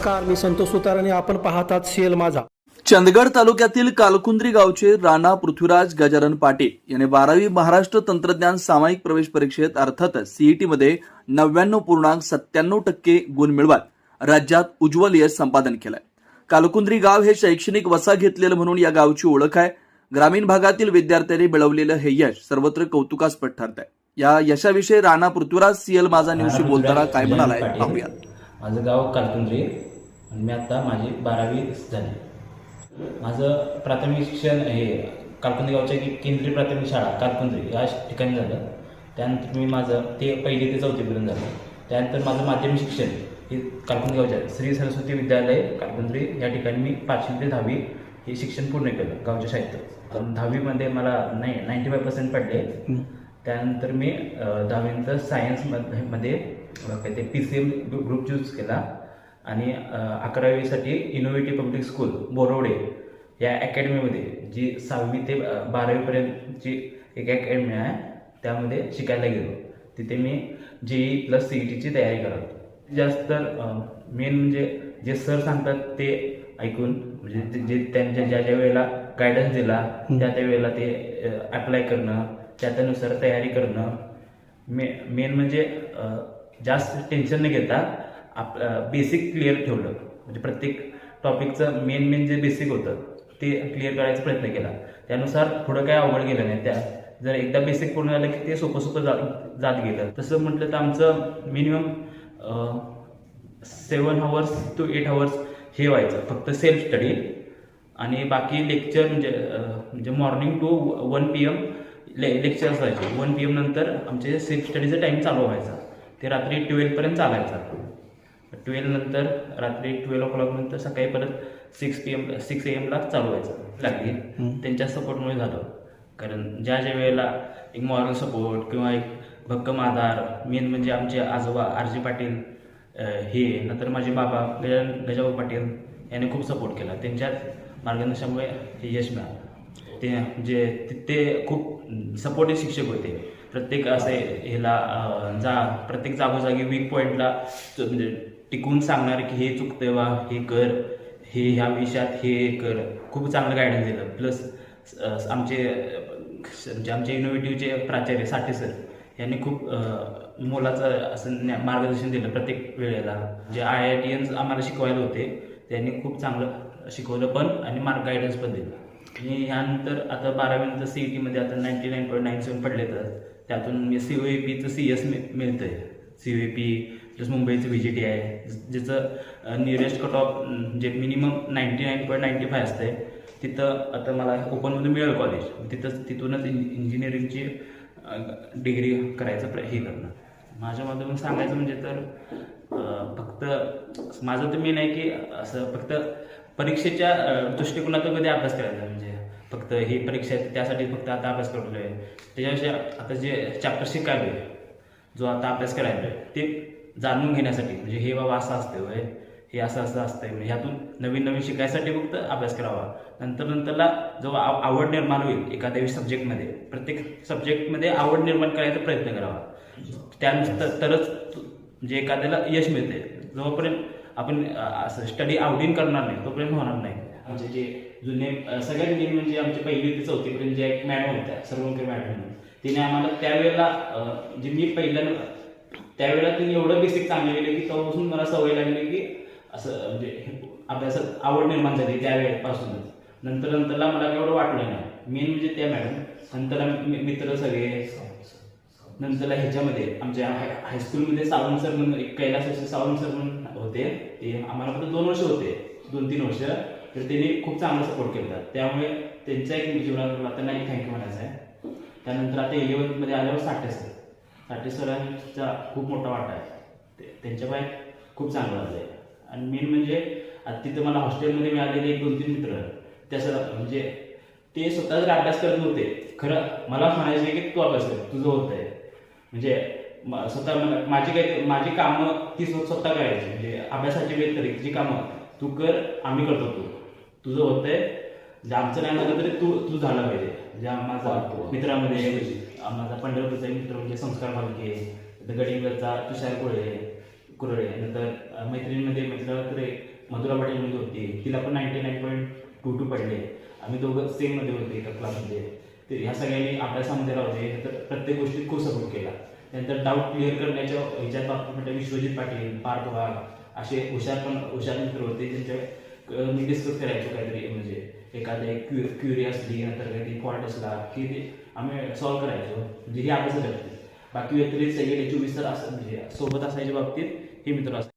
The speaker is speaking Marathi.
नमस्कार मी संतोष सुतार आणि आपण पाहतात सीएल माझा. चंदगड तालुक्यातील कालकुंद्री गावचे राणा पृथ्वीराज गजानन पाटील याने बारावी महाराष्ट्र तंत्रज्ञान सामायिक प्रवेश परीक्षेत अर्थातच सीईटी मध्ये नव्याण्णव पूर्णांक सत्त्याण्णव टक्के गुण मिळवत. राज्यात उज्ज्वल यश संपादन केलंय. कालकुंद्री गाव हे शैक्षणिक वसा घेतलेलं म्हणून या गावची ओळख आहे. ग्रामीण भागातील विद्यार्थ्यांनी मिळवलेलं हे यश सर्वत्र कौतुकास्पद ठरत आहे या यशाविषयी राणा पृथ्वीराज सीएल माझा न्यूजशी बोलताना काय म्हणालाय पाटील. पाहूयात माझं गाव कालकुंद्री. आणि मी आता माझी बारावी झाली. माझं प्राथमिक शिक्षण हे कालकुंद्री गावच्या के- केंद्रीय प्राथमिक शाळा कालकुंद्री या ठिकाणी झालं. त्यानंतर मी माझं ते पहिली ते चौथीपर्यंत झालं. त्यानंतर माझं माध्यमिक शिक्षण हे कालकुंद्री गावच्या श्री सरस्वती विद्यालय कालकुंद्री या ठिकाणी मी पाचवी ते दहावी हे शिक्षण पूर्ण केलं गावच्या शाळेत दहावीमध्ये मला नाही नाईंटी फाय पर्सेंट पडले त्यानंतर मी दहावीनंतर सायन्समध्ये मध्ये ते P C M group choose केला. आणि अकरावीसाठी इनोव्हेटिव्ह पब्लिक स्कूल बोरवडे या अकॅडमीमध्ये जी सहावी ते बारावीपर्यंतची एक अकॅडमी आहे त्यामध्ये शिकायला गेलो. तिथे मी जेई प्लस सी ई टीची तयारी करत जास्त तर मेन म्हणजे जे सर सांगतात ते ऐकून म्हणजे जे- जे त्यांच्या ज्या ज्या वेळेला गायडन्स दिला त्या त्या वेळेला ते अप्लाय करणं त्या त्यानुसार तयारी करणं. मे मेन म्हणजे जास्त टेन्शन न घेता आप बेसिक क्लिअर ठेवलं. म्हणजे प्रत्येक टॉपिकचं मेन मेन जे बेसिक होतं ते क्लिअर करायचा प्रयत्न केला. त्यानुसार पुढं काय अवघड गेलं नाही. त्या जर एकदा बेसिक पूर्ण झालं की ते सोपं सोपं जा जात गेलं. तसं म्हटलं तर आमचं minimum seven hours to eight hours हे व्हायचं. फक्त सेल्फ स्टडी आणि बाकी लेक्चर म्हणजे म्हणजे morning to one P M ले लेक्चर असायचे. वन पी एम नंतर आमचे सेल्फ स्टडीचा टाईम चालू व्हायचा. ते रात्री ट्वेल्वपर्यंत चालायचा. ट्वेल्व नंतर रात्री ट्वेल्व ओ क्लॉक नंतर सकाळी परत six P M six A एमला चालू व्हायचं लागली. त्यांच्या सपोर्टमुळे झालं. कारण ज्या ज्या वेळेला एक मॉरल सपोर्ट किंवा एक भक्कम आधार मेन म्हणजे आमचे आजोबा आर जी पाटील हे नंतर माझे बाबा गजानन गजाभाऊ पाटील यांनी खूप सपोर्ट केला. त्यांच्याच मार्गदर्शनामुळे हे यश मिळालं. ते जे ते- ते खूप सपोर्टिव्ह शिक्षक होते. प्रत्येक असे ह्याला जा प्रत्येक जागोजागी वीक पॉईंटला म्हणजे टिकून सांगणार की हे चुकतंय वा हे कर हे ह्या विषयात हे कर. खूप चांगलं गायडन्स दिलं प्लस आमचे अ, म्हणजे आमचे इनोव्हेटिव्हचे प्राचार्य साठे सर यांनी खूप मोलाचं असं मार्गदर्शन दिलं प्रत्येक वेळेला. जे आय आय टी एन्स आम्हाला शिकवायला होते त्यांनी खूप चांगलं शिकवलं पण आणि मार्ग गायडन्स पण दिलं. आणि ह्यानंतर आता बारावीनंतर सी ई टीमध्ये आता ninety nine point nine seven पडले तर त्यातून मी सी ओ ए पीचं सी एस मिळतं आहे सी व्ही पी प्लस मुंबईचं व्ही जी टी आहे ज्याचं नियरेस्ट कट ऑफ जे minimum ninety nine point ninety five असते तिथं आता मला ओपनमध्ये मिळेल कॉलेज तिथं तिथूनच इंजिनिअरिंगची डिग्री करायचं प्र हे करणं माझ्या माध्यमातून सांगायचं म्हणजे तर फक्त माझं तर मेन आहे की असं फक्त परीक्षेच्या दृष्टिकोनातून कधी अभ्यास करायचा म्हणजे फक्त ही परीक्षा आहे त्यासाठी फक्त आता अभ्यास करतो आहे त्याच्याविषयी आता जे चॅप्टर शिकायलो आहे जो आता अभ्यास करायला आहे ते जाणून घेण्यासाठी. म्हणजे हे बाबा असं असतं वय हे असं असं असतंय म्हणजे ह्यातून नवीन नवीन शिकायसाठी फक्त अभ्यास करावा. नंतर नंतरला जेव्हा आव- आवड निर्माण होईल एखाद्या सब्जेक्टमध्ये प्रत्येक सब्जेक्टमध्ये आवड निर्माण करायचा प्रयत्न करावा. त्यानुसार तरच म्हणजे एखाद्याला यश मिळते जोपर्यंत आपण असं स्टडी आवडीन करणार नाही तोपर्यंत होणार नाही. आमचे जे जुने अ, सगळ्यात मेन म्हणजे आमचे पहिली ते चौथीपर्यंत जे एक मॅडम होत्या सर्वंकर मॅडम म्हणून तिने आम्हाला त्यावेळेला जे मी पहिल्यांदा त्यावेळेला तिने एवढं बेसिक चांगलं केलं की तेव्हापासून मला सवय लागली की असं म्हणजे अभ्यासात आवड निर्माण झाली त्यावेळेपासूनच. नंतर नंतरला मला एवढं वाटलं नाही. मेन म्हणजे त्या मॅडम नंतर मित्र सगळे नंतरला ह्याच्यामध्ये आमच्या हाय- हायस्कूलमध्ये सावंत सर म्हणून एक कैलास सावंत सर म्हणून होते. ते आम्हाला फक्त दोन वर्ष होते. दोन तीन वर्ष. तर त्यांनी खूप चांगला सपोर्ट केला. त्यामुळे त्यांचा एक जीवनात त्यांना एक थँक्यू म्हणायचं आहे. त्यानंतर आता इलेवन्थमध्ये आल्यावर साठे सर साठे सरांचा खूप मोठा वाटा आहे. ते त्यांच्या बाय खूप चांगलं झालं आहे. आणि मेन म्हणजे तिथं मला हॉस्टेलमध्ये मिळालेले एक दोन तीन मित्र. त्याचं म्हणजे ते स्वतः जर अभ्यास करत नव्हते खरं मला आहे की तू अभ्यास कर तुझं होत आहे म्हणजे स्वतः माझी काही माझी कामं ती स्वतः करायची. म्हणजे अभ्यासाची व्यतिरिक्त जी कामं. तू कर आम्ही करतो तू. तुझं होतंय म्हणजे आमचं नाही झालं तरी तू तू झाला पाहिजे. म्हणजे माझा मित्रामध्ये माझा पंढरपूरचा एक मित्र म्हणजे संस्कार नंतर गडिंगरचा तुषार कोळे कुरळे नंतर मैत्रिणीमध्ये मित्र तर मधुरा पाटील मुलगी होती. तिला पण ninety nine point two two पडले. आम्ही दोघं सेममध्ये होते एका क्लासमध्ये ते ह्या सगळ्यांनी अभ्यासामध्ये राहते तर प्रत्येक गोष्टीत खूप सपोर्ट केला. त्यानंतर डाऊट क्लिअर करण्याच्या ह्याच्यात बाबतीत म्हणजे विश्वजित पाटील पार्थ वाघ असे हुशार पण हुशार मित्र होते. त्यांच्या मी डिस्कस करायचो काहीतरी म्हणजे एखादे क्यु क्युरी असली नंतर काहीतरी फॉल्ट असला की ते आम्ही सॉल्व्ह करायचो. म्हणजे हे अभ्यासाच्या बाबतीत बाकी व्यतिरिक्त सगळे चोवीस तर असं म्हणजे सोबत असायच्या बाबतीत हे मित्र असतात